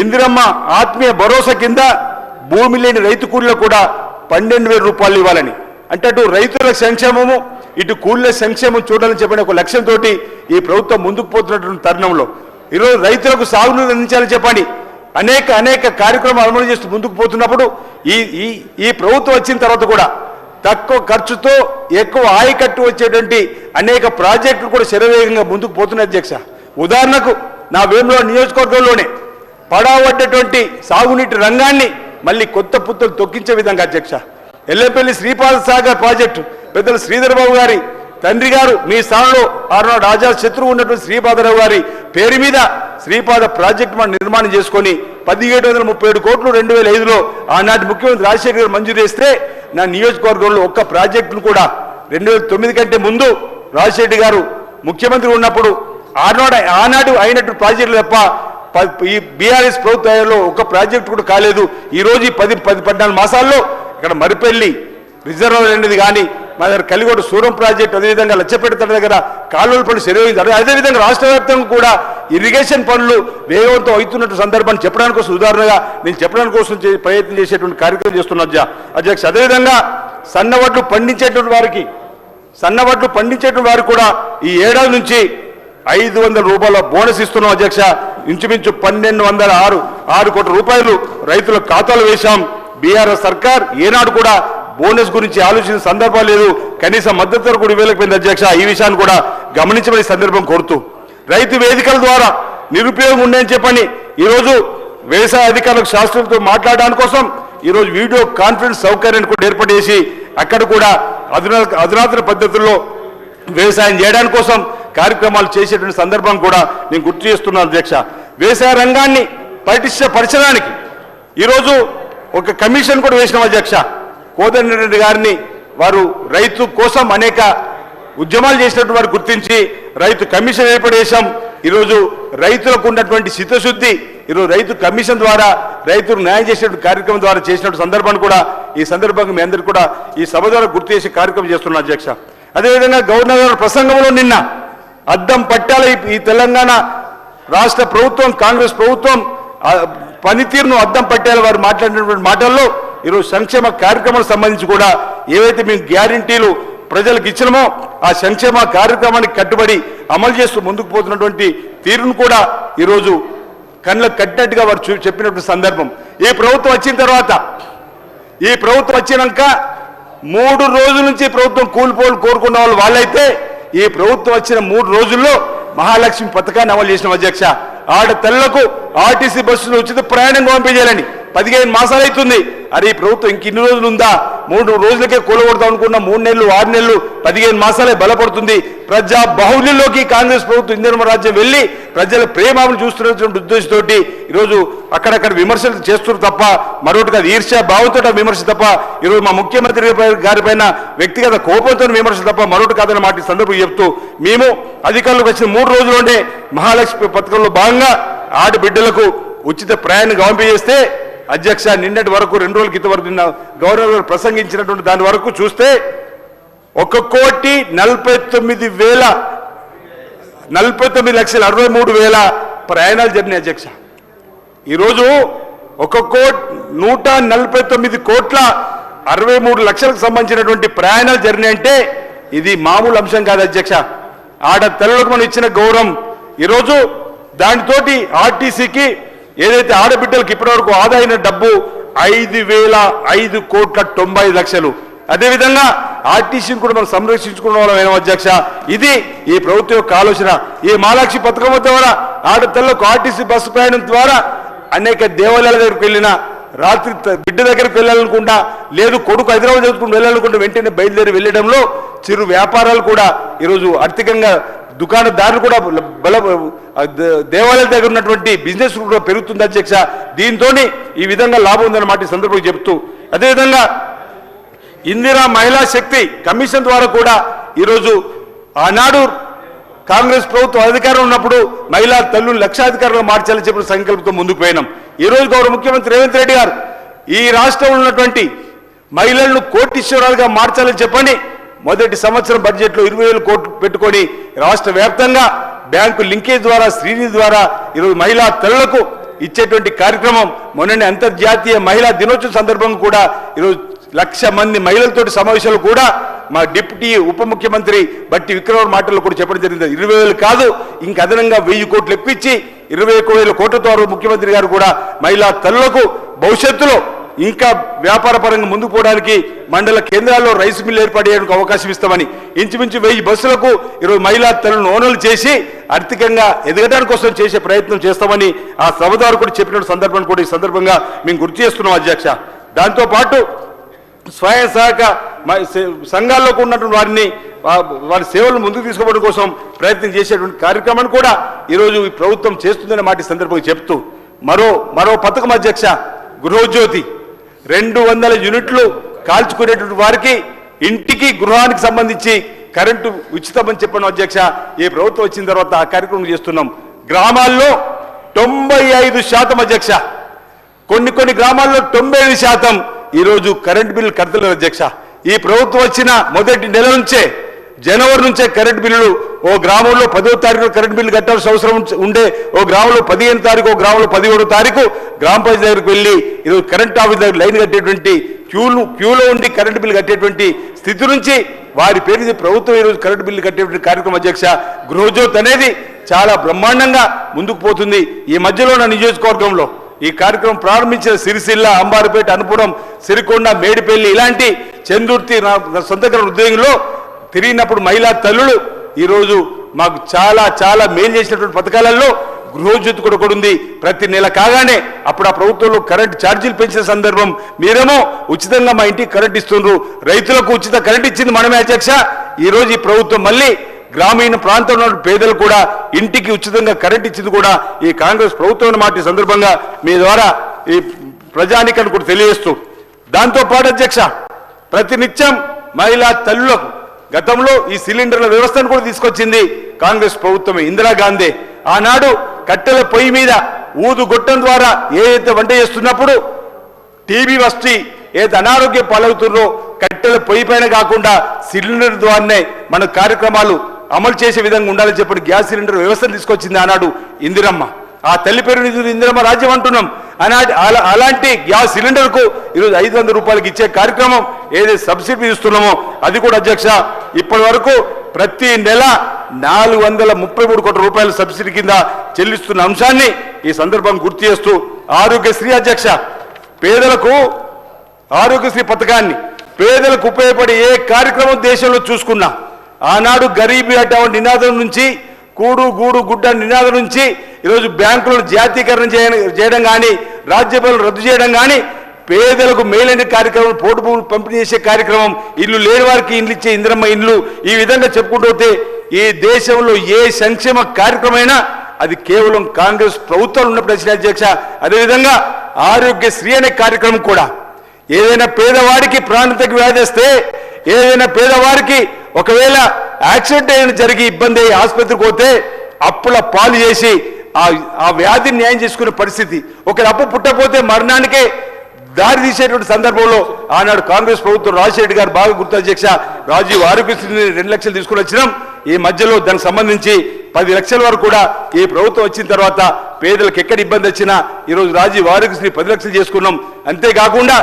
ఇందిరమ్మ ఆత్మీయ భరోసా కింద భూమి లేని రైతు కూలీలకు కూడా పన్నెండు వేల రూపాయలు ఇవ్వాలని. అంటే అటు రైతుల సంక్షేమము ఇటు కూలీల సంక్షేమం చూడాలని చెప్పిన ఒక లక్ష్యంతో ఈ ప్రభుత్వం ముందుకు పోతున్నటువంటి తరుణంలో. ఈరోజు రైతులకు సాగునీరు అందించాలని చెప్పండి. అనేక అనేక కార్యక్రమాలు అమలు చేస్తూ ముందుకు పోతున్నప్పుడు ఈ ఈ ఈ ప్రభుత్వం వచ్చిన తర్వాత కూడా తక్కువ ఖర్చుతో ఎక్కువ ఆయకట్టు వచ్చేటువంటి అనేక ప్రాజెక్టులు కూడా శరవేగంగా ముందుకు పోతున్నాయి అధ్యక్ష. ఉదాహరణకు నా వేములో నియోజకవర్గంలోనే పడవడ్డటువంటి సాగునీటి రంగాన్ని మళ్ళీ కొత్త పుత్తలు తొక్కించే విధంగా అధ్యక్ష. ఎల్లపల్లి శ్రీపాద సాగర్ ప్రాజెక్టు పెద్దలు శ్రీధరబాబు గారి తండ్రి గారు మీ స్థానంలో ఆరునాడు రాజా శత్రువు ఉన్నటువంటి శ్రీపాదరావు గారి పేరు మీద శ్రీపాద ప్రాజెక్టు మనం నిర్మాణం చేసుకొని పదిహేడు వందల ముప్పై ఏడు కోట్లు రెండు వేల ఐదులో ఆనాటి ముఖ్యమంత్రి రాజశేఖర్ గారు మంజూరు చేస్తే నా నియోజకవర్గంలో ఒక్క ప్రాజెక్టును కూడా రెండు వేల తొమ్మిది కంటే ముందు రాజశేఖర్ గారు ముఖ్యమంత్రి ఉన్నప్పుడు ఆనాడు ఆనాడు అయినట్టు ప్రాజెక్టులు తప్ప ఈ బీఆర్ఎస్ ప్రభుత్వంలో ఒక ప్రాజెక్టు కూడా కాలేదు. ఈరోజు ఈ పది పది పద్నాలుగు మాసాల్లో ఇక్కడ మరిపెల్లి రిజర్వ్ అనేది కానీ మా దగ్గర కలిగోడు సూరం ప్రాజెక్ట్ అదేవిధంగా లచ్చపేట తడ దగ్గర కాలువల పనులు శరవేయించారు అదేవిధంగా రాష్ట్ర వ్యాప్తంగా కూడా ఇరిగేషన్ పనులు వేగవంతం అవుతున్నట్టు సందర్భాన్ని చెప్పడానికి కోసం ఉదాహరణగా నేను చెప్పడానికి కోసం ప్రయత్నం చేసేటువంటి కార్యక్రమం చేస్తున్నా అధ్యక్ష అదేవిధంగా సన్నవడ్లు పండించేటువంటి వారికి సన్నవడ్లు పండించేటువంటి వారికి కూడా ఈ ఏడాది నుంచి ఐదు వందల రూపాయల బోనస్ ఇస్తున్నాం అధ్యక్ష. ఇంచుమించు పన్నెండు వందల ఆరు ఆరు కోట్ల రూపాయలు రైతుల ఖాతాలు వేశాం. బీఆర్ఎస్ సర్కార్ ఏనాడు కూడా బోనస్ గురించి ఆలోచించిన సందర్భం లేదు. కనీస మద్దతు ధర కూడా ఇవ్వలేకపోయింది అధ్యక్ష. ఈ విషయాన్ని కూడా గమనించమని సందర్భం కోరుతూ. రైతు వేదికల ద్వారా నిరుపయోగం ఉండని చెప్పని ఈరోజు వ్యవసాయ అధికారులకు శాస్త్రులతో మాట్లాడడానికి కోసం ఈరోజు వీడియో కాన్ఫరెన్స్ సౌకర్యాన్ని కూడా ఏర్పాటు చేసి అక్కడ కూడా అధునా అధునాతన పద్ధతుల్లో వ్యవసాయం చేయడానికి కోసం కార్యక్రమాలు చేసేటువంటి సందర్భం కూడా నేను గుర్తు చేస్తున్నాను అధ్యక్ష. వ్యవసాయ రంగాన్ని పటిష్టపరచడానికి ఈరోజు ఒక కమిషన్ కూడా వేసిన అధ్యక్ష కోదండరెడ్డి గారిని వారు రైతు కోసం అనేక ఉద్యమాలు చేసినట్టు వారు గుర్తించి రైతు కమిషన్ ఏర్పాటు చేశాం ఈరోజు రైతులకు ఉన్నటువంటి చిత్తశుద్ధి ఈరోజు రైతు కమిషన్ ద్వారా రైతులు న్యాయం చేసేటువంటి కార్యక్రమం ద్వారా చేసినటువంటి సందర్భాన్ని కూడా ఈ సందర్భంగా మీ అందరికీ కూడా ఈ సభ ద్వారా గుర్తు చేసే కార్యక్రమం చేస్తున్నా అధ్యక్ష. అదేవిధంగా గవర్నర్ గారి ప్రసంగంలో నిన్న అద్దం పట్టాల ఈ తెలంగాణ రాష్ట్ర ప్రభుత్వం కాంగ్రెస్ ప్రభుత్వం పనితీరును అద్దం పట్టేలా వారు మాట్లాడినటువంటి మాటల్లో ఈరోజు సంక్షేమ కార్యక్రమాలకు సంబంధించి కూడా ఏవైతే మేము గ్యారంటీలు ప్రజలకు ఇచ్చినామో ఆ సంక్షేమ కార్యక్రమానికి కట్టుబడి అమలు చేస్తూ ముందుకు పోతున్నటువంటి తీరును కూడా ఈరోజు కళ్ళకు కట్టినట్టుగా వారు చూ- చెప్పినటువంటి సందర్భం. ఈ ప్రభుత్వం వచ్చిన తర్వాత ఈ ప్రభుత్వం వచ్చినాక మూడు రోజుల నుంచి ప్రభుత్వం కూలిపోలు కోరుకున్న వాళ్ళు వాళ్ళైతే ఈ ప్రభుత్వం వచ్చిన మూడు రోజుల్లో మహాలక్ష్మి పథకాన్ని అమలు చేసిన అధ్యక్ష. ఆడ తెల్లకు ఆర్టీసీ బస్సులు ఉచిత ప్రయాణం పంపించాలని. పదిహేను మాసాలు అవుతుంది. అరే ప్రభుత్వం ఇంక ఇన్ని రోజులు ఉందా? మూడు రోజులకే కూలగొడతాం అనుకున్న మూడు నెలలు ఆరు నెలలు పదిహేను మాసాలే బలపడుతుంది. ప్రజా బాహుళ్యంలోకి కాంగ్రెస్ ప్రభుత్వం ఇందిరమ రాజ్యం వెళ్ళి ప్రజల ప్రేమను చూస్తున్నటువంటి ఉద్దేశంతో ఈరోజు అక్కడక్కడ విమర్శలు చేస్తున్నారు తప్ప మరొకటి కాదు ఈర్ష్య భావంతో విమర్శ తప్ప ఈరోజు మా ముఖ్యమంత్రి గారిపైన వ్యక్తిగత కోపంతో విమర్శ తప్ప మరొకటి కాదని మాట సందర్భం చెప్తూ మేము అధికారులకు వచ్చిన మూడు రోజుల్లోనే మహాలక్ష్మి పథకంలో భాగంగా ఆడబిడ్డలకు ఉచిత ప్రయాణం పంపించేస్తే అధ్యక్ష నిన్నటి వరకు రెండు రోజుల క్రితం వరకు నిన్న గవర్నర్ గారు ప్రసంగించినటువంటి దాని వరకు చూస్తే ఒక కోటి నలభై తొమ్మిది వేల నలభై తొమ్మిది లక్షల అరవై మూడు వేల ప్రయాణాలు జరిగినాయి అధ్యక్ష. ఈరోజు ఒక కోట్ నూట నలభై తొమ్మిది కోట్ల అరవై మూడు లక్షలకు సంబంధించినటువంటి ప్రయాణాలు జరిగినాయంటే ఇది మామూలు అంశం కాదు అధ్యక్ష. ఆడ తెల్లలకు మనం ఇచ్చిన గౌరవం ఈరోజు దానితోటి ఆర్టీసీకి ఏదైతే ఆడబిడ్డలకు ఇప్పటివరకు ఆదా డబ్బు ఐదు వేల ఐదు కోట్ల తొంభై లక్షలు. అదేవిధంగా ఆర్టీసీని కూడా మనం సంరక్షించుకున్న వాళ్ళం అధ్యక్ష. ఇది ఈ ప్రభుత్వం యొక్క ఆలోచన. ఈ మాలాక్షి పథకం ద్వారా ఆడతల్లకు ఆర్టీసీ బస్సు ప్రయాణం ద్వారా అనేక దేవాలయాల దగ్గరికి వెళ్ళిన రాత్రి బిడ్డ దగ్గరికి వెళ్ళాలనుకుంటా లేదు కొడుకు హైదరాబాద్ చదువుకుంటూ వెళ్ళాలనుకుంటే వెంటనే బయలుదేరి వెళ్ళడంలో చిరు వ్యాపారాలు కూడా ఈరోజు ఆర్థికంగా దుకాణదారులు కూడా బల ఆ దేవాలయాల దగ్గర ఉన్నటువంటి బిజినెస్ కూడా పెరుగుతుంది అధ్యక్ష. దీంతో ఈ విధంగా లాభం ఉందన్నమాట ఈ సందర్భంగా చెప్తూ. అదేవిధంగా ఇందిరా మహిళా శక్తి కమిషన్ ద్వారా కూడా ఈరోజు ఆనాడు కాంగ్రెస్ ప్రభుత్వం అధికారం ఉన్నప్పుడు మహిళా తల్లు లక్షాధికారులు మార్చాలని చెప్పిన సంకల్పంతో ముందుకు పోయినాం. ఈ రోజు గౌరవ ముఖ్యమంత్రి రేవంత్ రెడ్డి గారు ఈ రాష్ట్రంలో ఉన్నటువంటి మహిళలను కోటీశ్వరాలుగా మార్చాలని చెప్పని మొదటి సంవత్సరం బడ్జెట్లో ఇరవై వేల కోట్లు పెట్టుకొని రాష్ట్ర వ్యాప్తంగా బ్యాంకు లింకేజ్ ద్వారా శ్రీనిధి ద్వారా ఈరోజు మహిళా తల్లులకు ఇచ్చేటువంటి కార్యక్రమం మొన్న అంతర్జాతీయ మహిళా దినోత్సవం సందర్భంగా కూడా ఈరోజు లక్ష మంది మహిళలతోటి సమావేశాలు కూడా మా డిప్యూటీ ఉప ముఖ్యమంత్రి బట్టి విక్రమ మాటల్లో కూడా చెప్పడం జరిగింది. ఇరవై వేలు కాదు ఇంక అదనంగా వెయ్యి కోట్లు ఎప్పించి ఇరవై వేల కోట్లతో ముఖ్యమంత్రి గారు కూడా మహిళా తల్లులకు భవిష్యత్తులో ఇంకా వ్యాపార పరంగా ముందుకు పోవడానికి మండల కేంద్రాల్లో రైస్ మిల్ ఏర్పడేందుకు అవకాశం ఇస్తామని. ఇంచుమించు వెయ్యి బస్సులకు ఈరోజు మహిళా తల్లులను ఓనలు చేసి ఆర్థికంగా ఎదగడానికి కోసం చేసే ప్రయత్నం చేస్తామని ఆ సభదారు కూడా చెప్పిన సందర్భం కూడా ఈ సందర్భంగా మేము గుర్తు చేస్తున్నాం అధ్యక్ష. దాంతోపాటు స్వయం సహాయక సంఘాల్లో సంఘాల్లోకి ఉన్నటువంటి వారిని వారి సేవలను ముందుకు తీసుకోవడం కోసం ప్రయత్నం చేసేటువంటి కార్యక్రమాన్ని కూడా ఈరోజు ఈ ప్రభుత్వం చేస్తుందనే మాట సందర్భంగా చెప్తూ మరో మరో పథకం అధ్యక్ష గృహజ్యోతి. రెండు వందల యూనిట్లు కాల్చుకునేటువంటి వారికి ఇంటికి గృహానికి సంబంధించి కరెంటు ఉచితమని చెప్పిన అధ్యక్ష ఈ ప్రభుత్వం వచ్చిన తర్వాత ఆ కార్యక్రమం చేస్తున్నాం. గ్రామాల్లో తొంభై ఐదు శాతం అధ్యక్ష. కొన్ని కొన్ని గ్రామాల్లో తొంభై ఐదు శాతం ఈరోజు కరెంటు బిల్లు కడతలేదు అధ్యక్ష. ఈ ప్రభుత్వం వచ్చిన మొదటి నెల నుంచే జనవరి నుంచే కరెంట్ బిల్లులు ఓ గ్రామంలో పదో తారీఖు కరెంట్ బిల్లు కట్టాల్సిన అవసరం ఉండే ఓ గ్రామంలో పదిహేను తారీఖు ఓ గ్రామంలో పదిహేడో తారీఖు గ్రామ పంచాయతీ దగ్గరికి వెళ్ళి ఈరోజు కరెంట్ ఆఫీస్ దగ్గర లైన్ కట్టేటువంటి క్యూలు క్యూలో ఉండి కరెంట్ బిల్లు కట్టేటువంటి స్థితి నుంచి వారి పేరు ప్రభుత్వం ఈరోజు కరెంట్ బిల్లు కట్టేటువంటి కార్యక్రమం అధ్యక్ష. గృహజ్యోత్ అనేది చాలా బ్రహ్మాండంగా ముందుకు పోతుంది. ఈ మధ్యలో నా నియోజకవర్గంలో ఈ కార్యక్రమం ప్రారంభించిన సిరిసిల్ల అంబారిపేట అనుపురం సిరికొండ మేడిపల్లి ఇలాంటి చందుర్తి నా నా సొంత గ్రామ ఉద్యోగంలో తిరిగినప్పుడు మహిళా తల్లులు ఈరోజు మాకు చాలా చాలా మేలు చేసినటువంటి పథకాలలో గృహజ్యోతి కూడా కూడా ఉంది. ప్రతి నెల కాగానే అప్పుడు ఆ ప్రభుత్వంలో కరెంట్ ఛార్జీలు పెంచిన సందర్భం మీరేమో ఉచితంగా మా ఇంటికి కరెంట్ ఇస్తుండ్రు. రైతులకు ఉచిత కరెంట్ ఇచ్చింది మనమే అధ్యక్ష. ఈ రోజు ఈ ప్రభుత్వం మళ్ళీ గ్రామీణ ప్రాంతంలో పేదలు కూడా ఇంటికి ఉచితంగా కరెంట్ ఇచ్చింది కూడా ఈ కాంగ్రెస్ ప్రభుత్వం మాట సందర్భంగా మీ ద్వారా ఈ ప్రజానికాన్ని కూడా తెలియజేస్తూ. దాంతో పాటు అధ్యక్ష ప్రతినిత్యం మహిళా తల్లులకు గతంలో ఈ సిలిండర్ల వ్యవస్థను కూడా తీసుకొచ్చింది కాంగ్రెస్ ప్రభుత్వమే. ఇందిరాగాంధీ ఆనాడు కట్టెల పొయ్యి మీద ఊదు గొట్టం ద్వారా ఏదైతే వంట చేస్తున్నప్పుడు టీబీ వస్తే ఏది అనారోగ్య పాలవుతుందో కట్టెల పొయ్యి పైన కాకుండా సిలిండర్ ద్వారానే మన కార్యక్రమాలు అమలు చేసే విధంగా ఉండాలని చెప్పి గ్యాస్ సిలిండర్ వ్యవస్థను తీసుకొచ్చింది ఆనాడు ఇందిరమ్మ. ఆ తల్లి పేరు ఇందిరమ్మ రాజ్యం అంటున్నాం. అలా- అలాంటి గ్యాస్ సిలిండర్కు ఈరోజు ఐదు వందల రూపాయలకి ఇచ్చే కార్యక్రమం ఏదైతే సబ్సిడీ ఇస్తున్నామో అది కూడా అధ్యక్ష ఇప్పటి వరకు ప్రతి నెల నాలుగు వందల ముప్పై మూడు కోట్ల రూపాయల సబ్సిడీ కింద చెల్లిస్తున్న అంశాన్ని ఈ సందర్భం గుర్తు చేస్తూ ఆరోగ్యశ్రీ అధ్యక్ష పేదలకు ఆరోగ్యశ్రీ పథకాన్ని పేదలకు ఉపయోగపడే ఏ కార్యక్రమం దేశంలో చూసుకున్నా ఆనాడు గరీబీ అడ్డా నినాదం నుంచి కూడు గూడు గుడ్డ నినాదం నుంచి ఈరోజు బ్యాంకులను జాతీకరణ చేయడం చేయడం కానీ రాజ్యపాలన రద్దు చేయడం కానీ పేదలకు మేలైన కార్యక్రమం పోటు భూములు పంపిణీ చేసే కార్యక్రమం ఇల్లు లేని వారికి ఇండ్లు ఇచ్చే ఇంద్రమ్మ ఇండ్లు ఈ విధంగా చెప్పుకుంటూ ఈ దేశంలో ఏ సంక్షేమ కార్యక్రమైనా అది కేవలం కాంగ్రెస్ ప్రభుత్వం ఉన్నప్పుడు వచ్చిన అధ్యక్ష. అదేవిధంగా ఆరోగ్యశ్రీ అనే కార్యక్రమం కూడా. ఏదైనా పేదవాడికి ప్రాణతకి వ్యాధి వస్తే ఏదైనా పేదవాడికి ఒకవేళ యాక్సిడెంట్ అయిన జరిగి ఇబ్బంది అయ్యి ఆసుపత్రికి పోతే అప్పుల పాలు చేసి ఆ ఆ వ్యాధిని న్యాయం చేసుకునే పరిస్థితి. ఒకరి అప్పు పుట్టపోతే మరణానికే దారి తీసేటువంటి సందర్భంలో ఆనాడు కాంగ్రెస్ ప్రభుత్వం రాజశేఖర్ గారు బాగా గుర్తు అధ్యక్ష రాజీవ్ ఆరోగ్యశ్రీని రెండు లక్షలు తీసుకుని వచ్చినాం. ఈ మధ్యలో దానికి సంబంధించి పది లక్షల వరకు కూడా ఈ ప్రభుత్వం వచ్చిన తర్వాత పేదలకు ఎక్కడ ఇబ్బంది వచ్చినా ఈరోజు రాజీవ్ ఆరోగ్యశ్రీ పది లక్షలు చేసుకున్నాం. అంతేకాకుండా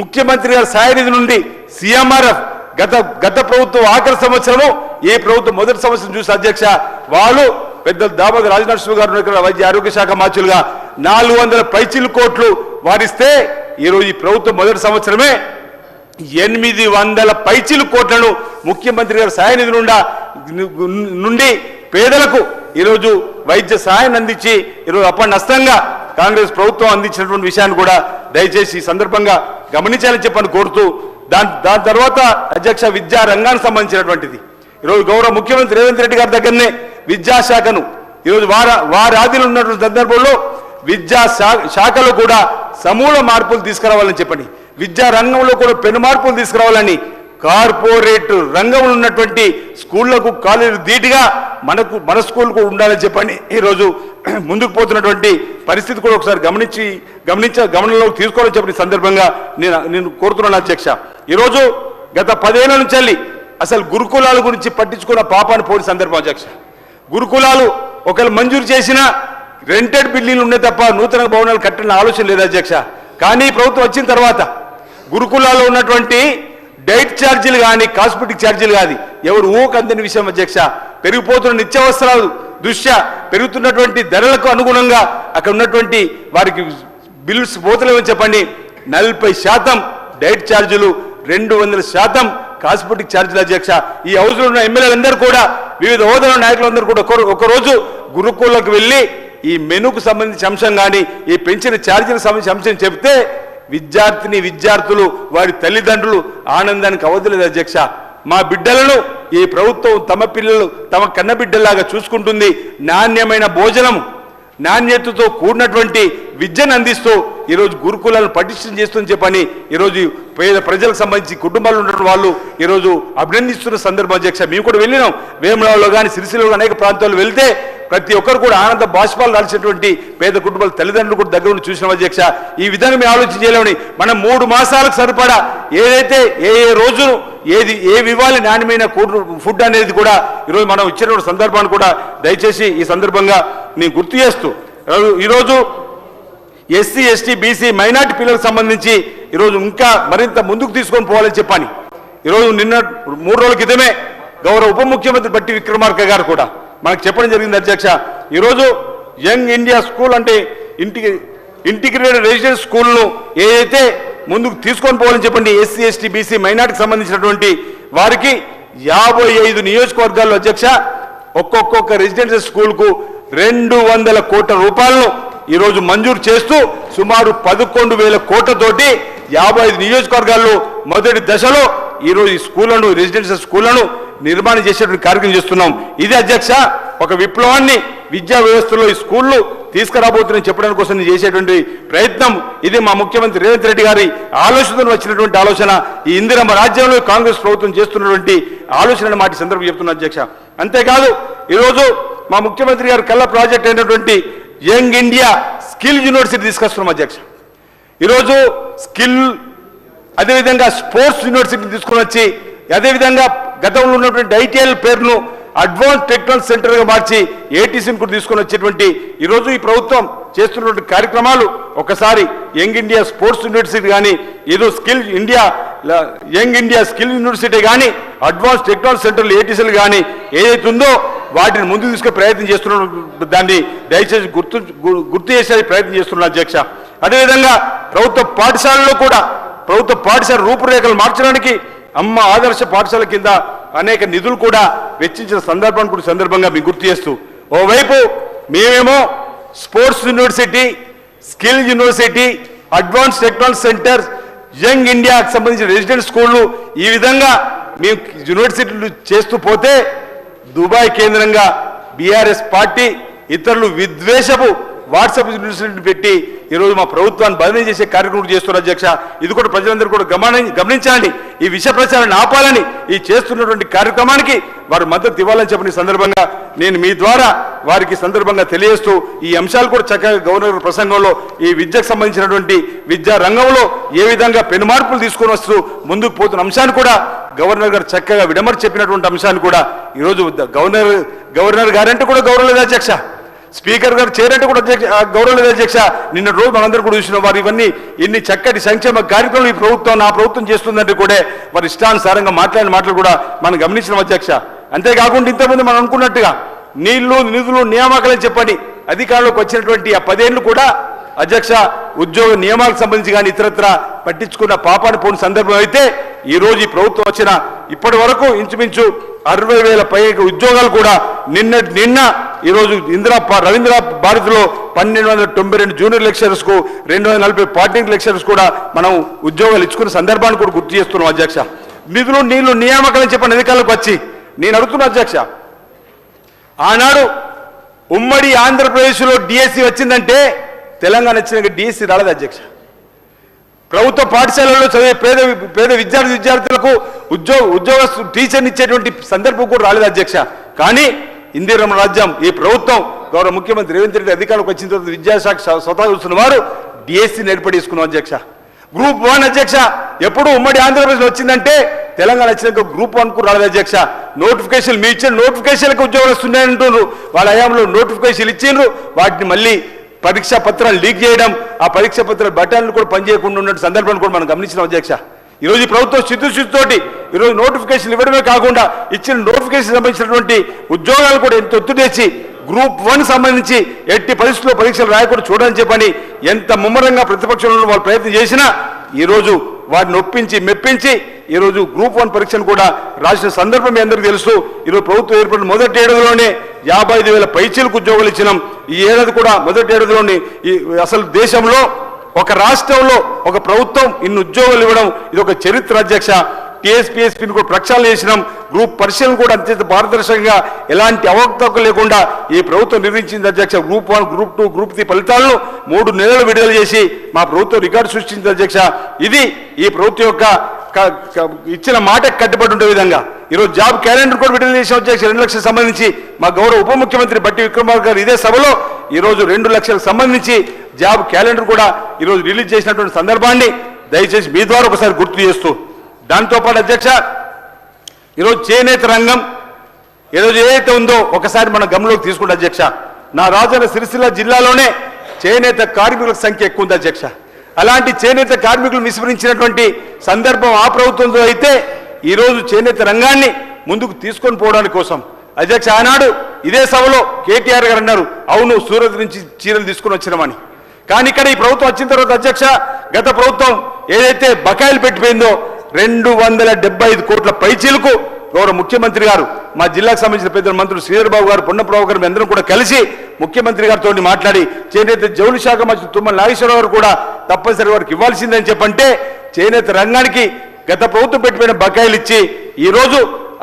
ముఖ్యమంత్రి గారి సాయనిధి నుండి సీఎంఆర్ఎఫ్ గత గత ప్రభుత్వం ఆఖరి సంవత్సరము ఈ ప్రభుత్వం మొదటి సంవత్సరం చూసి అధ్యక్ష వాళ్ళు పెద్ద దామోదర రాజనరసింహ గారు వైద్య ఆరోగ్య శాఖ మార్చులుగా నాలుగు వందల పైచిల్ కోట్లు వారిస్తే ఈరోజు ఈ ప్రభుత్వం మొదటి సంవత్సరమే ఎనిమిది వందల పైచిలు కోట్లను ముఖ్యమంత్రి గారి సహాయనిధి నుండా నుండి పేదలకు ఈరోజు వైద్య సహాయాన్ని అందించి ఈరోజు నష్టంగా కాంగ్రెస్ ప్రభుత్వం అందించినటువంటి విషయాన్ని కూడా దయచేసి ఈ సందర్భంగా గమనించాలని చెప్పని కోరుతూ దాని దాని తర్వాత అధ్యక్ష విద్యా రంగానికి సంబంధించినటువంటిది. ఈరోజు గౌరవ ముఖ్యమంత్రి రేవంత్ రెడ్డి గారి దగ్గరనే విద్యాశాఖను ఈరోజు వార వారి ఆదిలో ఉన్నటువంటి సందర్భంలో విద్యా శా- శాఖలో కూడా సమూల మార్పులు తీసుకురావాలని చెప్పండి. విద్యా రంగంలో కూడా పెను మార్పులు తీసుకురావాలని కార్పొరేట్ రంగంలో ఉన్నటువంటి స్కూళ్ళకు కాలేజీలు ధీటుగా మనకు మన స్కూల్ కూడా ఉండాలని చెప్పండి. ఈరోజు ముందుకు పోతున్నటువంటి పరిస్థితి కూడా ఒకసారి గమనించి గమనించ గమనంలోకి తీసుకోవాలని చెప్పిన సందర్భంగా నేను నేను కోరుతున్నాను అధ్యక్ష. ఈరోజు గత పదేళ్ళ నుంచి అసలు గురుకులాల గురించి పట్టించుకున్న పాపాన్ని పోని సందర్భం అధ్యక్ష. గురుకులాలు ఒకవేళ మంజూరు చేసినా రెంటెడ్ బిల్డింగ్లు ఉండే తప్ప నూతన భవనాలు కట్టిన ఆలోచన లేదు అధ్యక్ష. కానీ ప్రభుత్వం వచ్చిన తర్వాత గురుకులాల్లో ఉన్నటువంటి డైట్ ఛార్జీలు కానీ కాస్మెటిక్ ఛార్జీలు కానీ ఎవరు ఊకందని విషయం అధ్యక్ష. పెరిగిపోతున్న నిత్యావసరాలు దృష్ట్యా పెరుగుతున్నటువంటి ధరలకు అనుగుణంగా అక్కడ ఉన్నటువంటి వారికి బిల్స్ పోతలేమని చెప్పండి. నలభై శాతం డైట్ ఛార్జీలు రెండు వందల శాతం కాస్మెటిక్ ఛార్జీల అధ్యక్ష. ఈ హౌస్లో ఉన్న ఎమ్మెల్యేలందరూ కూడా వివిధ హోదాల నాయకులందరూ కూడా ఒక- ఒక రోజు గురుకులకు వెళ్ళి ఈ మెనుకు సంబంధించిన అంశం కానీ ఈ పెంచిన ఛార్జీలకు సంబంధించిన అంశం చెప్తే విద్యార్థిని విద్యార్థులు వారి తల్లిదండ్రులు ఆనందానికి అవధులేదు అధ్యక్ష. మా బిడ్డలను ఈ ప్రభుత్వం తమ పిల్లలు తమ కన్నబిడ్డలాగా చూసుకుంటుంది. నాణ్యమైన భోజనం నాణ్యతతో కూడినటువంటి విద్యను అందిస్తూ ఈరోజు గురుకులాలను పటిష్టం చేస్తుందని చెప్పని ఈరోజు పేద ప్రజలకు సంబంధించి కుటుంబాలు ఉన్న వాళ్ళు ఈరోజు అభినందిస్తున్న సందర్భం అధ్యక్ష. మేము కూడా వెళ్ళినాం. వేములలో కానీ సిరిసిలో అనేక ప్రాంతాల్లో వెళ్తే ప్రతి ఒక్కరు కూడా ఆనంద బాష్పాలు రాల్సినటువంటి పేద కుటుంబాల తల్లిదండ్రులు కూడా దగ్గర ఉండి చూసిన అధ్యక్ష ఈ విధంగా మేము ఆలోచన చేయలేమని మనం మూడు మాసాలకు సరిపడా ఏదైతే ఏ ఏ రోజు ఏది ఏ ఇవ్వాలి నాణ్యమైన ఫుడ్ అనేది కూడా ఈరోజు మనం ఇచ్చినటువంటి సందర్భాన్ని కూడా దయచేసి ఈ సందర్భంగా నేను గుర్తు చేస్తూ ఈరోజు- ఈరోజు ఎస్సీ ఎస్టీ బీసీ మైనార్టీ పిల్లలకు సంబంధించి ఈరోజు ఇంకా మరింత ముందుకు తీసుకొని పోవాలని చెప్పని ఈరోజు నిన్న మూడు రోజుల క్రితమే గౌరవ ఉప ముఖ్యమంత్రి బట్టి విక్రమార్క గారు కూడా మనకు చెప్పడం జరిగింది అధ్యక్ష. ఈరోజు యంగ్ ఇండియా స్కూల్ అంటే ఇంటికి ఇంటిగ్రేటెడ్ రెసిడెన్స్ స్కూల్ను ఏదైతే ముందుకు తీసుకొని పోవాలని చెప్పండి ఎస్సీ ఎస్టీ బీసీ మైనార్టీకి సంబంధించినటువంటి వారికి యాభై ఐదు నియోజకవర్గాల్లో అధ్యక్ష ఒక్కొక్క రెసిడెన్షియల్ స్కూల్కు రెండు వందల కోట్ల రూపాయలను ఈరోజు మంజూరు చేస్తూ సుమారు పదకొండు వేల కోట్లతోటి యాభై ఐదు నియోజకవర్గాల్లో మొదటి దశలో ఈరోజు ఈ స్కూళ్ళను రెసిడెన్షియల్ స్కూళ్ళను నిర్మాణం చేసేటువంటి కార్యక్రమం చేస్తున్నాం. ఇది అధ్యక్ష ఒక విప్లవాన్ని విద్యా వ్యవస్థలో ఈ స్కూళ్ళు తీసుకురాబోతుందని చెప్పడానికి కోసం నేను చేసేటువంటి ప్రయత్నం. ఇది మా ముఖ్యమంత్రి రేవంత్ రెడ్డి గారి ఆలోచనలు వచ్చినటువంటి ఆలోచన. ఈ ఇందిరమ్మ రాజ్యంలో కాంగ్రెస్ ప్రభుత్వం చేస్తున్నటువంటి ఆలోచన మాట సందర్భం చెప్తున్నా అధ్యక్ష. అంతేకాదు ఈరోజు మా ముఖ్యమంత్రి గారి కళ్ళ ప్రాజెక్ట్ అయినటువంటి యంగ్ ఇండియా స్కిల్ యూనివర్సిటీ తీసుకొస్తున్నాం అధ్యక్ష. ఈరోజు స్కిల్ అదేవిధంగా స్పోర్ట్స్ యూనివర్సిటీ తీసుకొని వచ్చి అదేవిధంగా గతంలో ఉన్నటువంటి ఐటీఎల్ పేరును అడ్వాన్స్ టెక్నాలజీ సెంటర్గా మార్చి ఏటీసీని కూడా తీసుకొని వచ్చేటువంటి ఈరోజు ఈ ప్రభుత్వం చేస్తున్నటువంటి కార్యక్రమాలు ఒకసారి యంగ్ ఇండియా స్పోర్ట్స్ యూనివర్సిటీ కానీ ఏదో skill India young India skill university కానీ అడ్వాన్స్ టెక్నాలజీ సెంటర్లు ఏటీసీలు కానీ ఏదైతే ఉందో వాటిని ముందుకు తీసుకునే ప్రయత్నం చేస్తున్న దాన్ని దయచేసి గుర్తు గుర్తు చేసే ప్రయత్నం చేస్తున్న అధ్యక్ష. అదేవిధంగా ప్రభుత్వ పాఠశాలలో కూడా ప్రభుత్వ పాఠశాల రూపురేఖలు మార్చడానికి అమ్మ ఆదర్శ పాఠశాల కింద అనేక నిధులు కూడా వెచ్చించిన సందర్భాన్ని కూడా సందర్భంగా మీకు గుర్తు చేస్తూ ఓవైపు మేమేమో sports university skill university advance technology center young ఇండియాకి సంబంధించిన రెసిడెంట్ స్కూళ్ళు ఈ విధంగా మేము యూనివర్సిటీలు చేస్తూ పోతే దుబాయ్ కేంద్రంగా బీఆర్ఎస్ పార్టీ ఇతరులు విద్వేషపు వాట్సాప్ యూనివర్సిటీని పెట్టి ఈరోజు మా ప్రభుత్వాన్ని బదిలీ చేసే కార్యక్రమం చేస్తున్నారు అధ్యక్ష. ఇది కూడా ప్రజలందరూ కూడా గమని గమనించాలని ఈ విష ప్రచారాన్ని ఆపాలని ఈ చేస్తున్నటువంటి కార్యక్రమానికి వారు మద్దతు ఇవ్వాలని చెప్పిన సందర్భంగా నేను మీ ద్వారా వారికి సందర్భంగా తెలియజేస్తూ ఈ అంశాలు కూడా చక్కగా గవర్నర్ ప్రసంగంలో ఈ విద్యకు సంబంధించినటువంటి విద్యా రంగంలో ఏ విధంగా పెను మార్పులు తీసుకొని వస్తూ ముందుకు పోతున్న అంశాన్ని కూడా గవర్నర్ గారు చక్కగా విడమర చెప్పినటువంటి అంశాన్ని కూడా ఈరోజు గవర్నర్ గవర్నర్ గారంటే కూడా గౌరవ అధ్యక్ష. స్పీకర్ గారు చేరంటే కూడా అధ్యక్ష గౌరవ అధ్యక్ష నిన్న రోజు మనందరూ కూడా చూసిన. వారు ఇవన్నీ ఇన్ని చక్కటి సంక్షేమ కార్యక్రమాలు ఈ ప్రభుత్వం నా ప్రభుత్వం చేస్తుందంటే కూడా వారి ఇష్టానుసారంగా మాట్లాడిన మాటలు కూడా మనం గమనించిన అధ్యక్ష. అంతేకాకుండా ఇంతకుముందు మనం అనుకున్నట్టుగా నీళ్ళు నిధులు నియామకాలని చెప్పండి అధికారంలోకి వచ్చినటువంటి ఆ పదేళ్ళు కూడా అధ్యక్ష ఉద్యోగ నియమాలకు సంబంధించి కానీ ఇతరత్ర పట్టించుకున్న పాపాన్ని పోని సందర్భం అయితే ఈరోజు ఈ ప్రభుత్వం వచ్చిన ఇప్పటి వరకు ఇంచుమించు అరవై వేల పైగా ఉద్యోగాలు కూడా నిన్న నిన్న ఈరోజు ఇందిరా రవీంద్ర భారతిలో పన్నెండు వందల తొంభై రెండు జూనియర్ లెక్చరర్స్కు రెండు వందల నలభై పార్టింగ్ లెక్చరర్స్ కూడా మనం ఉద్యోగాలు ఇచ్చుకున్న సందర్భాన్ని కూడా గుర్తు చేస్తున్నాం అధ్యక్ష. నిధులు నీళ్ళు నియామకాలని చెప్పిన అధికారులకు వచ్చి నేను అడుగుతున్నా అధ్యక్ష. ఆనాడు ఉమ్మడి ఆంధ్రప్రదేశ్లో డిఎస్సి వచ్చిందంటే తెలంగాణ వచ్చినాక డిఎస్సి రాలేదు అధ్యక్ష. ప్రభుత్వ పాఠశాలల్లో చదివే పేద పేద విద్యార్థి విద్యార్థులకు ఉద్యోగ ఉద్యోగ టీచర్ని ఇచ్చేటువంటి సందర్భం కూడా రాలేదు అధ్యక్ష. కానీ ఇందిరమ్మ రాజ్యం ఈ ప్రభుత్వం గౌరవ ముఖ్యమంత్రి రేవంత్ రెడ్డి అధికారంలోకి వచ్చిన తర్వాత విద్యాశాఖ స్వతహా చూస్తున్న వారు డిఎస్సి ఏర్పడేసుకున్నాం అధ్యక్ష. గ్రూప్ వన్ అధ్యక్ష ఎప్పుడు ఉమ్మడి ఆంధ్రప్రదేశ్ వచ్చిందంటే తెలంగాణ వచ్చినాక గ్రూప్ వన్కు రాలేదు అధ్యక్ష. నోటిఫికేషన్ మీ ఇచ్చిన నోటిఫికేషన్లకు ఉద్యోగాలు వస్తున్నాయంటున్నారు. వాళ్ళ హయాంలో నోటిఫికేషన్ ఇచ్చిండ్రు. వాటిని మళ్ళీ పరీక్షా పత్రాలు లీక్ చేయడం ఆ పరీక్షా పత్రాలు బటన్లు కూడా పనిచేయకుండా ఉన్న సందర్భాన్ని కూడా మనం గమనించిన అధ్యక్ష. ఈరోజు ప్రభుత్వం చిత్తశుద్ధితోటి ఈరోజు నోటిఫికేషన్ ఇవ్వడమే కాకుండా ఇచ్చిన నోటిఫికేషన్ సంబంధించినటువంటి ఉద్యోగాలు కూడా ఎంత ఒత్తిడి తెచ్చి గ్రూప్ వన్ సంబంధించి ఎట్టి పరిస్థితుల్లో పరీక్షలు రాయకుండా చూడని చెప్పని ఎంత ముమ్మరంగా ప్రతిపక్షంలో వాళ్ళు ప్రయత్నం చేసినా ఈరోజు వారిని ఒప్పించి మెప్పించి ఈరోజు గ్రూప్ వన్ పరీక్షను కూడా రాసిన సందర్భం మీ అందరికీ తెలుసు. ఈరోజు ప్రభుత్వం ఏర్పడిన మొదటి ఏడాదిలోనే యాభై ఐదు వేల పైచీలకు ఉద్యోగాలు ఇచ్చినాం. ఈ ఏడాది కూడా మొదటి ఏడాదిలోని ఈ అసలు దేశంలో ఒక రాష్ట్రంలో ఒక ప్రభుత్వం ఇన్ని ఉద్యోగాలు ఇవ్వడం ఇది ఒక చరిత్ర అధ్యక్ష. టీఎస్పీఎస్పీని కూడా ప్రక్షాళన చేసినాం. గ్రూప్ పరిశీలన కూడా అత్యంత పారదర్శకంగా ఎలాంటి అవకతవకలు లేకుండా ఈ ప్రభుత్వం నిర్వహించింది అధ్యక్ష group one group two group three ఫలితాలను మూడు నెలలు విడుదల చేసి మా ప్రభుత్వం రికార్డు సృష్టించింది. అధ్యక్ష ఇది ఈ ప్రభుత్వం యొక్క ఇచ్చిన మాటకు కట్టుబడి ఉండే విధంగా. ఈరోజు జాబ్ క్యాలెండర్ కూడా విడుదల చేసిన అధ్యక్ష రెండు లక్షలకు సంబంధించి మా గౌరవ ఉప ముఖ్యమంత్రి బట్టి విక్రమార్క గారు ఇదే సభలో ఈరోజు రెండు లక్షలకు సంబంధించి జాబ్ క్యాలెండర్ కూడా ఈరోజు రిలీజ్ చేసినటువంటి సందర్భాన్ని దయచేసి మీ ద్వారా ఒకసారి గుర్తు చేస్తూ దాంతోపాటు అధ్యక్ష ఈరోజు చేనేత రంగం ఈరోజు ఏదైతే ఉందో ఒకసారి మన గమనంలోకి తీసుకుంటే అధ్యక్ష నా రాజన్న సిరిసిల్ల జిల్లాలోనే చేనేత కార్మికుల సంఖ్య ఎక్కువ ఉంది అధ్యక్ష. అలాంటి చేనేత కార్మికులు విస్మరించినటువంటి సందర్భం ఆ ప్రభుత్వంతో అయితే ఈరోజు చేనేత రంగాన్ని ముందుకు తీసుకొని పోవడానికి కోసం. అధ్యక్ష ఆనాడు ఇదే సభలో కేటీఆర్ గారు అన్నారు అవును సూరత్ నుంచి చీరలు తీసుకొని వచ్చినామని. కానీ ఇక్కడ ఈ ప్రభుత్వం వచ్చిన తర్వాత అధ్యక్ష గత ప్రభుత్వం ఏదైతే బకాయిలు పెట్టిపోయిందో రెండు వందల డెబ్బై ఐదు కోట్ల పైచీలకు గౌరవ ముఖ్యమంత్రి గారు మా జిల్లాకు సంబంధించిన పెద్ద మంత్రులు శ్రీధర్ బాబు గారు పొన్నప్రభు గారు అందరం కూడా కలిసి ముఖ్యమంత్రి గారితో మాట్లాడి చేనేత జౌలి శాఖ మంత్రి తుమ్మల నాగేశ్వరరావు గారు కూడా తప్పనిసరి వారికి ఇవ్వాల్సిందని చెప్పంటే చేనేత రంగానికి గత ప్రభుత్వం పెట్టిపోయిన బకాయిలు ఇచ్చి ఈరోజు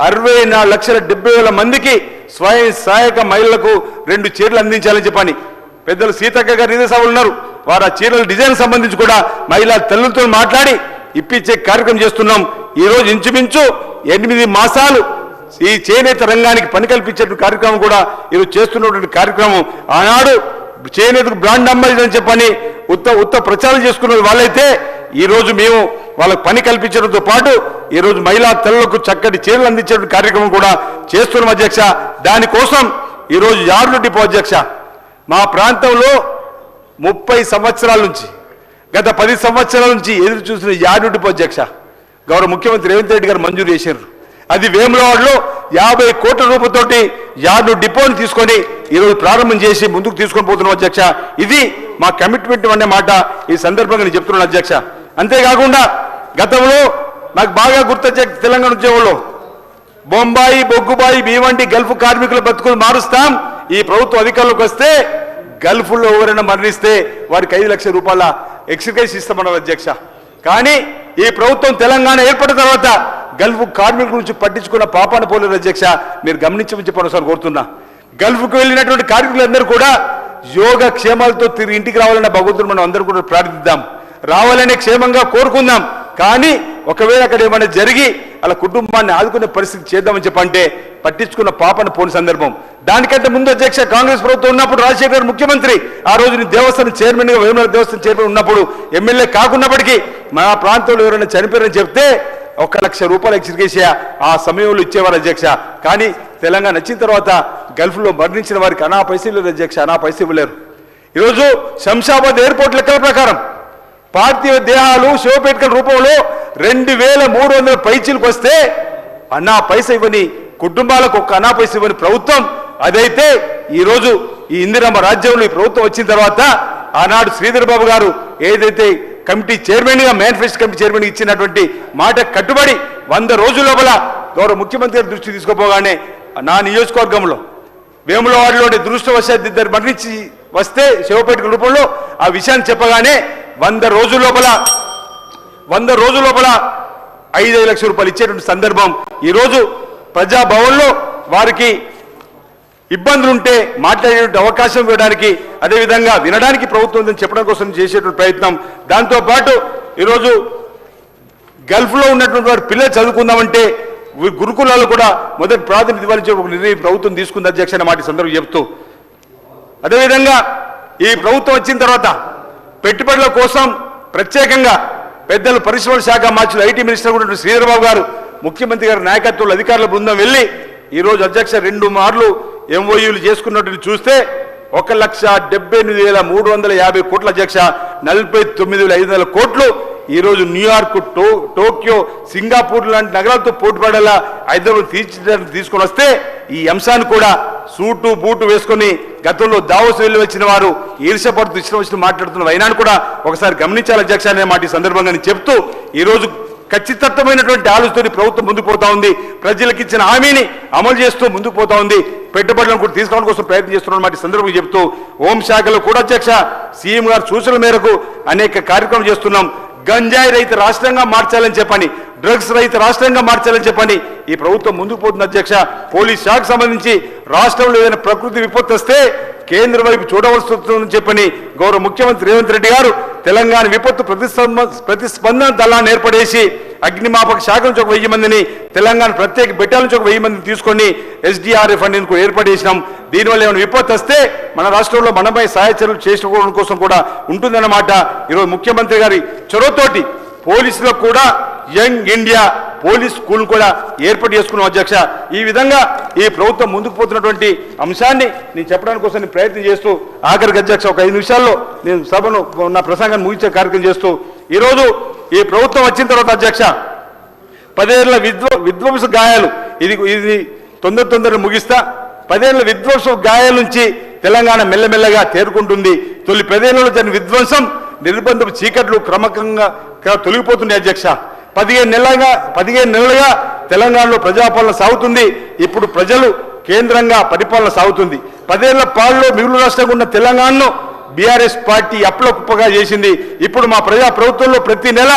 అరవై నాలుగు లక్షల డెబ్బై వేల మందికి స్వయం సహాయక మహిళలకు రెండు చీరలు అందించాలని చెప్పని పెద్దలు సీతక్క గారు ఇదే సభలు ఉన్నారు. వారు ఆ చీరల డిజైన్ సంబంధించి కూడా మహిళా తల్లులతో మాట్లాడి ఇప్పించే కార్యక్రమం చేస్తున్నాం. ఈరోజు ఇంచుమించు ఎనిమిది మాసాలు ఈ చేనేత రంగానికి పని కల్పించే కార్యక్రమం కూడా ఈరోజు చేస్తున్నటువంటి కార్యక్రమం. ఆనాడు చేనేతకు బ్రాండ్ అంబాసిడర్ అని చెప్పని ఉత్త ఉత్త ప్రచారం చేసుకున్న వాళ్ళైతే ఈరోజు మేము వాళ్ళకు పని కల్పించడంతో పాటు ఈరోజు మహిళా తల్లులకు చక్కటి చీరలు అందించే కార్యక్రమం కూడా చేస్తున్నాం అధ్యక్ష. దానికోసం ఈరోజు రోజు యార్డు డిపో అధ్యక్ష. మా ప్రాంతంలో ముప్పై సంవత్సరాల నుంచి గత పది సంవత్సరాల నుంచి ఎదురు చూసిన యార్డు డిపో అధ్యక్ష గౌరవ ముఖ్యమంత్రి రేవంత్ రెడ్డి గారు మంజూరు చేశారు. అది వేములవాడలో యాభై కోట్ల రూపాయలతోటి యార్డు డిపోని తీసుకొని ఈరోజు ప్రారంభం చేసి ముందుకు తీసుకొని పోతున్నాం అధ్యక్ష. ఇది మా కమిట్మెంట్ అనే మాట ఈ సందర్భంగా నేను చెప్తున్నాను అధ్యక్ష. అంతేకాకుండా గతంలో నాకు బాగా గుర్తొచ్చే తెలంగాణ ఉద్యోగంలో బొంబాయి బొగ్గుబాయి భీవంటి గల్ఫ్ కార్మికుల బతుకులు మారుస్తాం. ఈ ప్రభుత్వం అధికారంలోకి వస్తే గల్ఫ్లో ఎవరైనా మరణిస్తే వారికి ఐదు లక్షల రూపాయల ఎక్సర్సైజ్ ఇస్తామన్నారు అధ్యక్ష. కానీ ఈ ప్రభుత్వం తెలంగాణ ఏర్పడిన తర్వాత గల్ఫ్ కార్మికుల గురించి పట్టించుకున్న పాపాన పోలేదు అధ్యక్ష. మీరు గమనించమని చెప్పి కోరుతున్నా. గల్ఫ్కు వెళ్ళినటువంటి కార్మికులందరూ కూడా యోగ క్షేమాలతో తిరిగి ఇంటికి రావాలన్న భగవంతుడు మనం అందరూ కూడా ప్రార్థిద్దాం. రావాలనే క్షేమంగా కోరుకుందాం. కానీ ఒకవేళ అక్కడ ఏమైనా జరిగి అలా కుటుంబాన్ని ఆదుకునే పరిస్థితి చేద్దామని చెప్పంటే పట్టించుకున్న పాపను పోని సందర్భం. దానికంటే ముందు అధ్యక్ష కాంగ్రెస్ ప్రభుత్వం ఉన్నప్పుడు రాజశేఖర్ గారు ముఖ్యమంత్రి. ఆ రోజు నేను దేవస్థానం చైర్మన్గా వేమల దేవస్థానం చైర్మన్ ఉన్నప్పుడు ఎమ్మెల్యే కాకున్నప్పటికీ మా ప్రాంతంలో ఎవరైనా చనిపోయారని చెప్తే ఒక లక్ష రూపాయలు ఎక్స్గ్రేషియా ఆ సమయంలో ఇచ్చేవారు అధ్యక్ష. కానీ తెలంగాణ వచ్చిన తర్వాత గల్ఫ్లో మరణించిన వారికి అనా పైసలు లేరు అధ్యక్ష అనా పైసలు లేరు ఈరోజు శంషాబాద్ ఎయిర్పోర్ట్ లెక్కల ప్రకారం పార్థివ దేహాలు శివపేటకల రూపంలో రెండు వేల మూడు వందల పైచీలకు వస్తే అన్నా పైస ఇవ్వని కుటుంబాలకు ఒక్క అన్నా పైస ఇవ్వని ప్రభుత్వం. అదైతే ఈరోజు ఈ ఇందిరమ్మ రాజ్యంలో ఈ ప్రభుత్వం వచ్చిన తర్వాత ఆనాడు శ్రీధర్ బాబు గారు ఏదైతే కమిటీ చైర్మన్గా మేనిఫెస్ట్ మేనిఫెస్టో కమిటీ చైర్మన్ ఇచ్చినటువంటి మాట కట్టుబడి వంద రోజుల లోపల గౌరవ ముఖ్యమంత్రి గారి దృష్టి తీసుకుపోగానే నా నియోజకవర్గంలో వేములవాడలోని దృష్టవశాత్తు ఇద్దరు మరణించి వస్తే శివపేట రూపంలో ఆ విషయాన్ని చెప్పగానే వంద రోజుల లోపల వంద రోజుల లోపల ఐదైదు లక్షల రూపాయలు ఇచ్చేటువంటి సందర్భం. ఈరోజు ప్రజాభవన్లో వారికి ఇబ్బందులు ఉంటే మాట్లాడేటువంటి అవకాశం ఇవ్వడానికి అదేవిధంగా వినడానికి ప్రభుత్వం ఉందని చెప్పడం కోసం చేసేటువంటి ప్రయత్నం. దాంతోపాటు ఈరోజు గల్ఫ్లో ఉన్నటువంటి వారి పిల్లలు చదువుకుందామంటే గురుకులాలు కూడా మొదటి ప్రాతినిధ్యం ఇవ్వాలని ఒక నిర్ణయం ప్రభుత్వం తీసుకుంది అధ్యక్ష అనే మాట సందర్భం చెప్తూ. అదేవిధంగా ఈ ప్రభుత్వం వచ్చిన తర్వాత పెట్టుబడుల కోసం ప్రత్యేకంగా పెద్దలు పరిశ్రమల శాఖ మార్చులు ఐటీ మినిస్టర్ కూడా శ్రీధరబాబు గారు ముఖ్యమంత్రి గారి నాయకత్వంలో అధికారుల బృందం వెళ్ళి ఈరోజు అధ్యక్ష రెండు మార్లు ఎంఓయూలు చేసుకున్నట్టు చూస్తే ఒక లక్ష డెబ్బై ఎనిమిది వేల మూడు వందల యాభై కోట్ల అధ్యక్ష నలభై తొమ్మిది వేల ఐదు వందల కోట్లు ఈరోజు న్యూయార్క్ టో టోక్యో సింగపూర్ లాంటి నగరాలతో పోటీపడేలా హైదరాబాద్ తీర్చిదిద్దడానికి తీసుకొని వస్తే ఈ అంశాన్ని కూడా సూటు బూటు వేసుకొని గతంలో దావోస్ వెళ్ళి వచ్చిన వారు ఈర్షపడుతూ ఇష్టం వచ్చిన మాట్లాడుతున్న వైనాన్ని కూడా ఒకసారి గమనించాలి అధ్యక్ష అనే మాట ఈ సందర్భంగా నేను చెప్తూ ఈరోజు ఖచ్చితత్వమైనటువంటి ఆలోచనతో ప్రభుత్వం ముందుకు పోతా ఉంది. ప్రజలకు ఇచ్చిన హామీని అమలు చేస్తూ ముందుకు పోతా ఉంది. పెట్టుబడులను కూడా తీసుకోవడం కోసం ప్రయత్నం చేస్తున్న సందర్భంగా చెప్తూ హోంశాఖలో కూడా అధ్యక్ష సీఎం గారు సూచనల మేరకు అనేక కార్యక్రమాలు చేస్తున్నాం. గంజాయి రైతు రాష్ట్రంగా మార్చాలని చెప్పని డ్రగ్స్ రైతు రాష్ట్రంగా మార్చాలని చెప్పని ఈ ప్రభుత్వం ముందుకు పోతుంది అధ్యక్ష. పోలీస్ శాఖకు సంబంధించి రాష్ట్రంలో ఏదైనా ప్రకృతి విపత్తు వస్తే కేంద్రం వైపు చూడవలసి వస్తుందని చెప్పని గౌరవ ముఖ్యమంత్రి రేవంత్ రెడ్డి గారు తెలంగాణ విపత్తు ప్రతిస్పంద ప్రతిస్పందన దళాన్ని ఏర్పడేసి అగ్నిమాపక శాఖ నుంచి ఒక వెయ్యి మందిని తెలంగాణ ప్రత్యేక బెట్టాల నుంచి ఒక వెయ్యి మందిని తీసుకొని ఎస్డిఆర్ఎఫ్ అని ఏర్పాటు చేసినాం దీనివల్ల ఏమైనా విపత్తు వస్తే మన రాష్ట్రంలో మనపై సహాయ చర్యలు చేసుకోవడం కోసం కూడా ఉంటుందన్నమాట. ఈరోజు ముఖ్యమంత్రి గారి చొరవతోటి పోలీసులకు కూడా యంగ్ ఇండియా పోలీస్ స్కూల్ కూడా ఏర్పాటు చేసుకున్నాం అధ్యక్ష. ఈ విధంగా ఈ ప్రభుత్వం ముందుకు పోతున్నటువంటి అంశాన్ని నేను చెప్పడానికి కోసం ప్రయత్నం చేస్తూ ఆఖరికి అధ్యక్ష ఒక ఐదు నిమిషాల్లో నేను సభను నా ప్రసంగాన్ని ముగించే కార్యక్రమం చేస్తూ ఈరోజు ఈ ప్రభుత్వం వచ్చిన తర్వాత అధ్యక్ష పదేళ్ళ విధ్వ విధ్వంస గాయాలు ఇది ఇది తొందర తొందరగా ముగిస్తా పదేళ్ళ విధ్వంస గాయాల నుంచి తెలంగాణ మెల్లమెల్లగా తేరుకుంటుంది. తొలి పదేళ్ళలో జరిగిన విధ్వంసం నిర్బంధపు చీకట్లు క్రమకంగా తొలగిపోతున్నాయి తొలగిపోతుంది అధ్యక్ష. పదిహేను నెలలుగా పదిహేను నెలలుగా తెలంగాణలో ప్రజాపాలన సాగుతుంది. ఇప్పుడు ప్రజలు కేంద్రంగా పరిపాలన సాగుతుంది. పదేళ్ళ పాలలో మిగులు రాష్ట్రంగా ఉన్న తెలంగాణను బీఆర్ఎస్ పార్టీ అప్పలకుప్పగా చేసింది. ఇప్పుడు మా ప్రజా ప్రభుత్వంలో ప్రతి నెల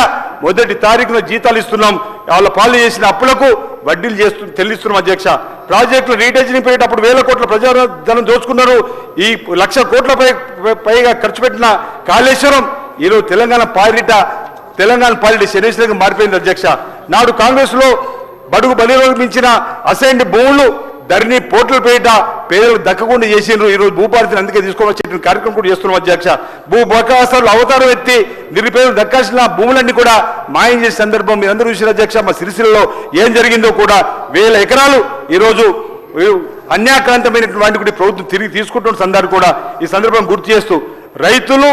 మొదటి తారీఖున జీతాలు ఇస్తున్నాం. వాళ్ళ పాలు చేసిన అప్పులకు వడ్డీలు చేస్తు చెల్లిస్తున్నాం అధ్యక్ష. ప్రాజెక్టులు రీటైజింగ్ పెట్టేటప్పుడు వేల కోట్ల ప్రజాధనం దోచుకున్నారు. ఈ లక్ష కోట్ల పై పైగా ఖర్చు పెట్టిన కాళేశ్వరం ఈరోజు తెలంగాణ పాలిట తెలంగాణ పాలిట శనేశ్వరంగా మారిపోయింది అధ్యక్ష. నాడు కాంగ్రెస్లో బడుగు బలిలోకి మించిన అసైన్డ్ భూములు ధరణి పోర్టల్ పేట పేదలకు దక్కకుండా చేసిండ్రు. ఈరోజు భూభారతిని అందుకే తీసుకోవచ్చిన కార్యక్రమం కూడా చేస్తున్నాం అధ్యక్ష. భూ బకాస్తాలు అవతారం ఎత్తి నిరుపేదలు దక్కాల్సిన భూములన్నీ కూడా మాయం చేసే సందర్భం మీరందరూ చూసిన అధ్యక్ష. మా సిరిసిల్లలో ఏం జరిగిందో కూడా వేల ఎకరాలు ఈరోజు అన్యాక్రాంతమైనటువంటి ప్రభుత్వం తిరిగి తీసుకుంటున్న సందర్భం కూడా ఈ సందర్భం గుర్తు చేస్తూ రైతులు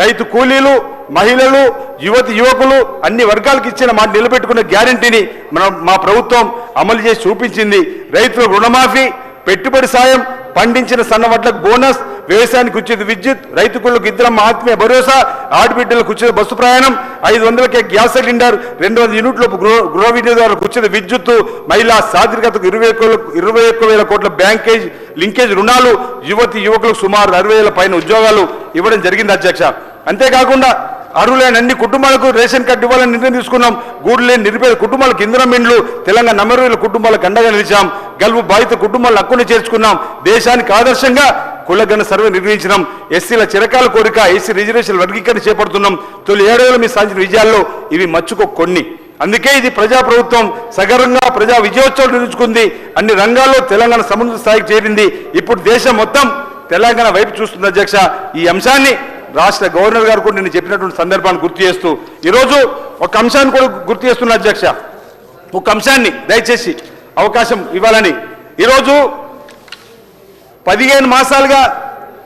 రైతు కూలీలు మహిళలు యువతి యువకులు అన్ని వర్గాలకు ఇచ్చిన మాట నిలబెట్టుకున్న గ్యారంటీని మన మా ప్రభుత్వం అమలు చేసి చూపించింది. రైతుల రుణమాఫీ పెట్టుబడి సాయం పండించిన సన్నవడ్లకు బోనస్ వ్యవసాయానికి ఉచిత విద్యుత్ రైతుకులకు ఇద్దరం ఆత్మీయ భరోసా ఆడబిడ్డలకు ఉచిత బస్సు ప్రయాణం ఐదు వందలకే గ్యాస్ సిలిండర్ రెండు వందల యూనిట్లకు గృహ గృహ వినియోగదారులకు ఉచిత విద్యుత్ మహిళా సాధికతకు ఇరవై ఇరవై ఒక్క వేల కోట్ల బ్యాంకేజ్ లింకేజ్ రుణాలు యువతి యువకులకు సుమారు అరవై వేల పైన ఉద్యోగాలు ఇవ్వడం జరిగింది అధ్యక్ష. అంతేకాకుండా అర్హులైన అన్ని కుటుంబాలకు రేషన్ కార్డు ఇవ్వాలని నిర్ణయం తీసుకున్నాం. గూడు లేని నిరుపేద కుటుంబాలకు ఇంధనం మిండ్లు తెలంగాణ నమ్మరు వేల కుటుంబాలకు అండగా నిలిచాం. గల్పు బాధిత కుటుంబాలను హక్కుని చేర్చుకున్నాం. దేశానికి ఆదర్శంగా కులగణ సర్వే నిర్వహించినాం. ఎస్సీల చిరకాల కోరిక ఎస్సీ రిజర్వేషన్ వర్గీకరణ చేపడుతున్నాం. తొలి ఏడేళ్ళు మీ సాధించిన విజయాల్లో ఇవి మచ్చుకో కొన్ని. అందుకే ఇది ప్రజా ప్రభుత్వం సగర్వంగా ప్రజా విజయోత్సవం నిర్మించుకుంది. అన్ని రంగాల్లో తెలంగాణ సముద్ర స్థాయికి చేరింది. ఇప్పుడు దేశం మొత్తం తెలంగాణ వైపు చూస్తుంది అధ్యక్ష. ఈ అంశాన్ని రాష్ట్ర గవర్నర్ గారు కూడా నేను చెప్పినటువంటి సందర్భాన్ని గుర్తు చేస్తూ ఈరోజు ఒక అంశాన్ని కూడా గుర్తు చేస్తున్న అధ్యక్ష. ఒక అంశాన్ని దయచేసి అవకాశం ఇవ్వాలని. ఈరోజు పదిహేను మాసాలుగా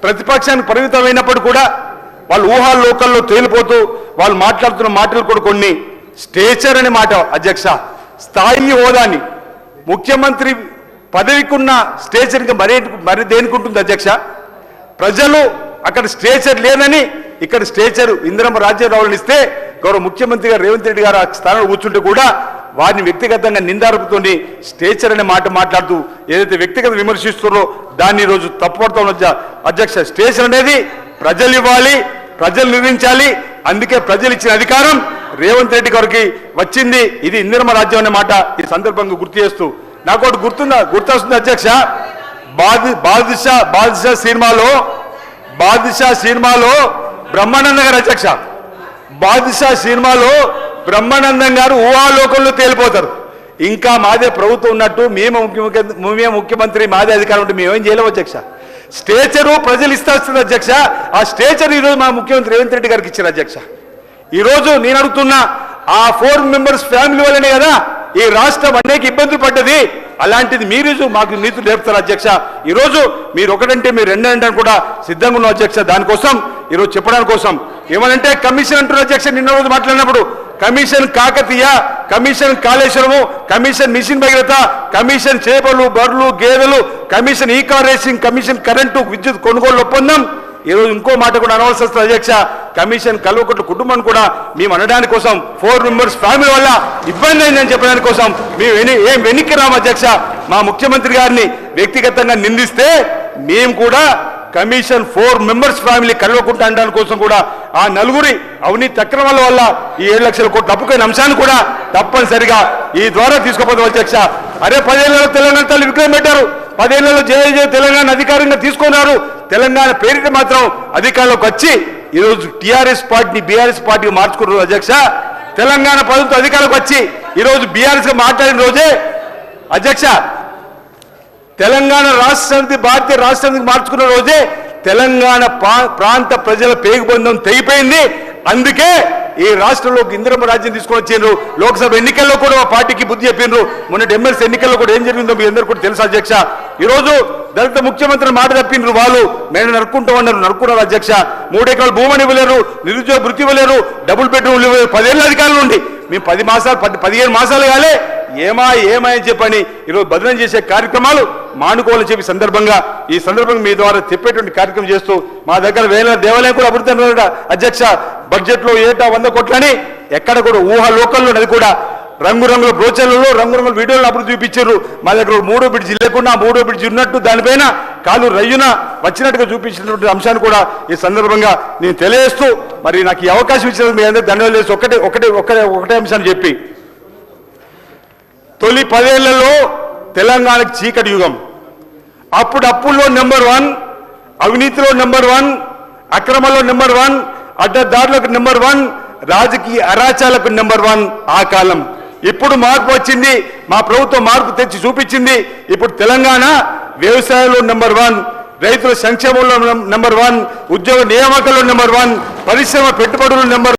ప్రతిపక్షానికి పరిమితమైనప్పుడు కూడా వాళ్ళు ఊహాల లోకల్లో తేలిపోతూ వాళ్ళు మాట్లాడుతున్న మాటలు కూడా కొన్ని స్టేచర్ అనే మాట అధ్యక్ష. స్థాయి హోదాని. ముఖ్యమంత్రి పదవికున్న స్టేచర్ ఇంకా మరే మరి దేనికుంటుంది అధ్యక్ష? ప్రజలు అక్కడ స్టేచర్ లేదని ఇక్కడ స్టేచర్ ఇందిరమ్మ రాజ్యరావులను ఇస్తే గౌరవ ముఖ్యమంత్రి గారు రేవంత్ రెడ్డి గారు ఆ స్థానంలో కూర్చుంటే కూడా వారిని వ్యక్తిగతంగా నిందారుపుతోని స్టేచర్ అనే మాట మాట్లాడుతూ ఏదైతే వ్యక్తిగత విమర్శిస్తున్నారో దాన్ని ఈరోజు తప్పుపడతా అధ్యక్ష స్టేషన్ అనేది ప్రజలు ఇవ్వాలి ప్రజలు నిర్మించాలి అందుకే ప్రజలు ఇచ్చిన అధికారం రేవంత్ రెడ్డి గారికి వచ్చింది. ఇది ఇందిరమ రాజ్యం అనే మాట ఈ సందర్భంగా గుర్తు చేస్తూ. నాకు ఒకటి గుర్తుందా? గుర్తొస్తుంది అధ్యక్ష? బాది బాదుషా బాదుషా సినిమాలో బాదుషా సినిమాలో బ్రహ్మానంద గారు అధ్యక్ష. బాదుషా సినిమాలో బ్రహ్మానందం గారు ఊహాలోకంలో తేలిపోతారు. ఇంకా మాదే ప్రభుత్వం ఉన్నట్టు మేము ముఖ్యమంత్రి మేమే ముఖ్యమంత్రి మాదే అధికారం ఉంటే మేమేం చేయలేము అధ్యక్ష. స్టేచరు ప్రజలు ఇస్తారు అధ్యక్ష. ఆ స్టేచర్ ఈరోజు మా ముఖ్యమంత్రి రేవంత్ రెడ్డి గారికి ఇచ్చారు అధ్యక్ష. ఈరోజు నేను అడుగుతున్నా ఆ ఫోర్ మెంబర్స్ ఫ్యామిలీ వల్లనే కదా ఈ రాష్ట్రం అనేక ఇబ్బందులు పడ్డది. అలాంటిది మీరు మాకు నీతులు నేర్పుతారు అధ్యక్ష. ఈరోజు మీరు ఒకటంటే మీరు రెండంటే కూడా సిద్ధంగా ఉన్న అధ్యక్ష. దానికోసం ఈరోజు చెప్పడానికి కోసం ఏమనంటే కమిషన్ అంటున్న అధ్యక్ష నిన్న రోజు మాట్లాడినప్పుడు. Commission Kakatiya commission Kaleshwaram commission mission Bhagiratha commission చేపలు బర్లు గేదెలు కమిషన్ ఈ కార్ రేసింగ్ కమిషన్ కరెంటు విద్యుత్ కొనుగోలు ఒప్పందం. ఈరోజు ఇంకో మాట కూడా అనవలసి వస్తుంది అధ్యక్ష. కమిషన్ కల్వకుట్ల కుటుంబం కూడా మేము అనడానికి కోసం ఫోర్ మెంబర్స్ ఫ్యామిలీ వల్ల ఇబ్బంది అయిందని చెప్పడానికి కోసం మేము వెని- ఏం వెనక్కి రాము అధ్యక్ష. మా ముఖ్యమంత్రి గారిని వ్యక్తిగతంగా నిందిస్తే మేము కూడా కమిషన్ ఫోర్ మెంబర్స్ ఫ్యామిలీ కలవకుండా అనడానికి కోసం కూడా ఆ నలుగురి అవినీతి అక్రమాల వల్ల ఈ ఏడు లక్షల కోట్లు తప్పుకోయిన అంశాన్ని కూడా తప్పనిసరిగా ఈ ద్వారా తీసుకోపోతే అధ్యక్ష. అరే పదేళ్ళలో తెలంగాణ తల్లి విగ్రహం పెట్టారు. పదేళ్ళలో జేఏజే తెలంగాణ అధికారంగా తీసుకున్నారు. తెలంగాణ పేరిట మాత్రం అధికారంలోకి వచ్చి ఈరోజు టీఆర్ఎస్ పార్టీని బీఆర్ఎస్ పార్టీ మార్చుకున్నారు అధ్యక్ష. తెలంగాణ ప్రభుత్వం అధికారంలోకి వచ్చి ఈరోజు బీఆర్ఎస్ మాట్లాడిన రోజే అధ్యక్ష తెలంగాణ రాష్ట్ర భారతీయ రాష్ట్రానికి మార్చుకున్న రోజే తెలంగాణ ప్రాంత ప్రజల పేగుబంధం తెగిపోయింది. అందుకే ఈ రాష్ట్రంలో ఇందిరమ్మ రాజ్యం తీసుకొని వచ్చిండ్రు. లోక్సభ ఎన్నికల్లో కూడా మా పార్టీకి బుద్ధి చెప్పిండ్రు. మొన్నటి ఎమ్మెల్సీ ఎన్నికల్లో కూడా ఏం జరిగిందో మీ అందరూ కూడా తెలుసు అధ్యక్ష? ఈరోజు దళిత ముఖ్యమంత్రి మాట తప్పిండ్రు వాళ్ళు. మేము నరుక్కుంటామన్నారు నరుక్కున్నారు అధ్యక్ష. మూడెకరాలు భూమని ఇవ్వలేరు నిరుద్యోగ వృత్తి ఇవ్వలేరు డబుల్ బెడ్రూమ్ ఇవ్వలేరు. పదేళ్ళ అధికారులు ఉండి. మేము పది మాసాలు పది పదిహేను మాసాలు కాలే ఏమా ఏమా చెప్పని ఈరోజు బదనం చేసే కార్యక్రమాలు మానుకోవాలని చెప్పి సందర్భంగా ఈ సందర్భంగా మీ ద్వారా చెప్పేటువంటి కార్యక్రమం చేస్తూ మా దగ్గర వేల దేవాలయం కూడా అభివృద్ధి అధ్యక్ష బడ్జెట్లో ఏటా వంద కోట్లని ఎక్కడ కూడా ఊహా లోకల్లో అది కూడా. రంగురంగుల బ్రోచర్లలో రంగురంగుల వీడియోలు అభివృద్ధి చూపించారు. మా దగ్గర మూడో బ్రిడ్జ్ లేకుండా మూడో బ్రిడ్జ్ ఉన్నట్టు దానిపైన కాలు రయ్యున వచ్చినట్టుగా చూపించినటువంటి అంశాన్ని కూడా ఈ సందర్భంగా నేను తెలియజేస్తూ మరి నాకు ఈ అవకాశం ఇచ్చినందుకు మీ అందరూ ధన్యవాదాలు. ఒకటే ఒకటే ఒకటే ఒకటే అంశాన్ని చెప్పి తొలి పదేళ్ళలో తెలంగాణకి చీకటి యుగం. అప్పుడు అప్పుల్లో నెంబర్ వన్ అవినీతిలో నెంబర్ వన్ అక్రమంలో నెంబర్ వన్ అడ్డదారులకు నెంబర్ వన్ రాజకీయ అరాచాలకు నెంబర్ వన్ ఆ కాలం. ఇప్పుడు మార్పు వచ్చింది మా ప్రభుత్వం మార్పు తెచ్చి చూపించింది. ఇప్పుడు తెలంగాణ వ్యవసాయంలో నెంబర్ వన్ రైతుల సంక్షేమంలో నెంబర్ వన్ ఉద్యోగ నియామకంలో నెంబర్ వన్ పరిశ్రమ పెట్టుబడులు నెంబర్